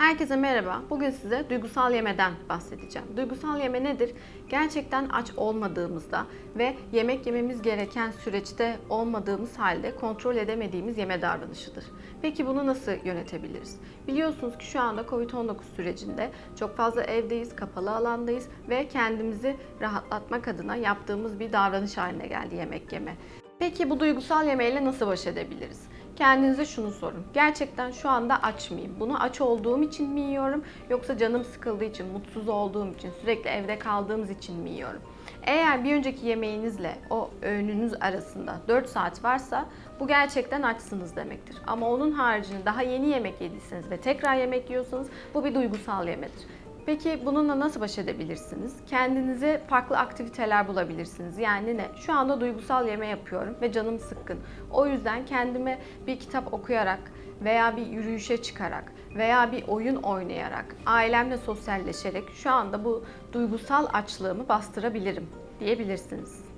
Herkese merhaba. Bugün size duygusal yemeden bahsedeceğim. Duygusal yeme nedir? Gerçekten aç olmadığımızda ve yemek yememiz gereken süreçte olmadığımız halde kontrol edemediğimiz yeme davranışıdır. Peki bunu nasıl yönetebiliriz? Biliyorsunuz ki şu anda Covid-19 sürecinde çok fazla evdeyiz, kapalı alandayız ve kendimizi rahatlatmak adına yaptığımız bir davranış haline geldi yemek yeme. Peki bu duygusal yemeğiyle nasıl baş edebiliriz? Kendinize şunu sorun. Gerçekten şu anda aç mıyım? Bunu aç olduğum için mi yiyorum? Yoksa canım sıkıldığı için, mutsuz olduğum için, sürekli evde kaldığımız için mi yiyorum? Eğer bir önceki yemeğinizle o öğününüz arasında 4 saat varsa bu gerçekten açsınız demektir. Ama onun haricinde daha yeni yemek yediyseniz ve tekrar yemek yiyorsanız bu bir duygusal yemedir. Peki bununla nasıl baş edebilirsiniz? Kendinize farklı aktiviteler bulabilirsiniz. Yani ne? Şu anda duygusal yeme yapıyorum ve canım sıkkın. O yüzden kendime bir kitap okuyarak veya bir yürüyüşe çıkarak veya bir oyun oynayarak, ailemle sosyalleşerek şu anda bu duygusal açlığımı bastırabilirim diyebilirsiniz.